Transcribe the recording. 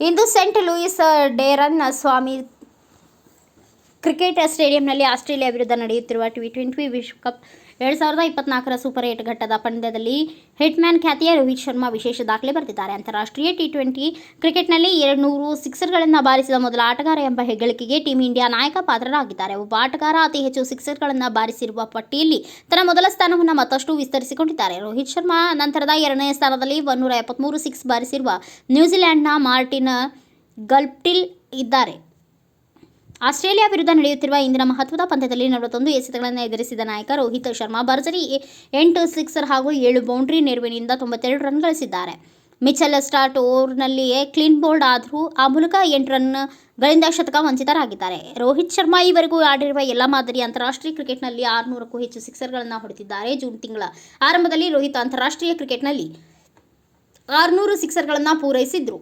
ಇಂದು Saint Louis Daren Sammy cricket ಸ್ಟೇಡಿಯಂನಲ್ಲಿ Australia ವಿರುದ್ಧ ನಡೆಯುತ್ತಿರುವ T twenty ವಿಶ್ವಕಪ್ ಎರಡು ಸಾವಿರದ ಇಪ್ಪತ್ನಾಲ್ಕರ ಸೂಪರ್ ಏಟ್ ಘಟ್ಟದ ಪಂದ್ಯದಲ್ಲಿ ಹಿಟ್ಮ್ಯಾನ್ ಖ್ಯಾತಿಯ ರೋಹಿತ್ ಶರ್ಮಾ ವಿಶೇಷ ದಾಖಲೆ ಬರೆದಿದ್ದಾರೆ. ಅಂತಾರಾಷ್ಟ್ರೀಯ ಟಿ ಟ್ವೆಂಟಿ ಕ್ರಿಕೆಟ್ನಲ್ಲಿ ಎರಡು ನೂರು ಸಿಕ್ಸರ್ಗಳನ್ನು ಬಾರಿಸಿದ ಮೊದಲ ಆಟಗಾರ ಎಂಬ ಹೆಗ್ಗಳಿಕೆಗೆ ಟೀಂ ಇಂಡಿಯಾ ನಾಯಕ ಪಾತ್ರರಾಗಿದ್ದಾರೆ. ಒಬ್ಬ ಆಟಗಾರ ಅತಿ ಹೆಚ್ಚು ಸಿಕ್ಸರ್ಗಳನ್ನು ಬಾರಿಸಿರುವ ಪಟ್ಟಿಯಲ್ಲಿ ತನ್ನ ಮೊದಲ ಸ್ಥಾನವನ್ನು ಮತ್ತಷ್ಟು ವಿಸ್ತರಿಸಿಕೊಂಡಿದ್ದಾರೆ. ರೋಹಿತ್ ಶರ್ಮಾ ನಂತರದ ಎರಡನೇ ಸ್ಥಾನದಲ್ಲಿ ಒನ್ನೂರ ಎಪ್ಪತ್ತ್ಮೂರು ಸಿಕ್ಸ್ ಬಾರಿಸಿರುವ ನ್ಯೂಜಿಲೆಂಡ್ನ ಮಾರ್ಟಿನ್ ಗಲ್ಪ್ಟಿಲ್ ಇದ್ದಾರೆ. ಆಸ್ಟ್ರೇಲಿಯಾ ವಿರುದ್ಧ ನಡೆಯುತ್ತಿರುವ ಇಂದಿನ ಮಹತ್ವದ ಪಂದ್ಯದಲ್ಲಿ ನಲವತ್ತೊಂದು ಎಸೆತಗಳನ್ನು ಎದುರಿಸಿದ ನಾಯಕ ರೋಹಿತ್ ಶರ್ಮಾ ಭರ್ಜರಿ ಎಂಟು ಸಿಕ್ಸರ್ ಹಾಗೂ ಏಳು ಬೌಂಡ್ರಿ ನೆರವಿನಿಂದ ತೊಂಬತ್ತೆರಡು ರನ್ ಗಳಿಸಿದ್ದಾರೆ. ಮಿಚೆಲ್ ಸ್ಟಾರ್ಟ್ ಓವರ್ನಲ್ಲಿಯೇ ಕ್ಲೀನ್ ಬೋಲ್ಡ್ ಆದರೂ ಆ ಮೂಲಕ ಎಂಟು ರನ್ಗಳಿಂದ ಶತಕ ವಂಚಿತರಾಗಿದ್ದಾರೆ. ರೋಹಿತ್ ಶರ್ಮಾ ಈವರೆಗೂ ಆಡಿರುವ ಎಲ್ಲ ಮಾದರಿ ಅಂತಾರಾಷ್ಟ್ರೀಯ ಕ್ರಿಕೆಟ್ನಲ್ಲಿ ಆರುನೂರಕ್ಕೂ ಹೆಚ್ಚು ಸಿಕ್ಸರ್ಗಳನ್ನು ಹೊಡೆದಿದ್ದಾರೆ. ಜೂನ್ ತಿಂಗಳ ಆರಂಭದಲ್ಲಿ ರೋಹಿತ್ ಅಂತಾರಾಷ್ಟ್ರೀಯ ಕ್ರಿಕೆಟ್ನಲ್ಲಿ ಆರುನೂರು ಸಿಕ್ಸರ್ಗಳನ್ನು ಪೂರೈಸಿದ್ರು.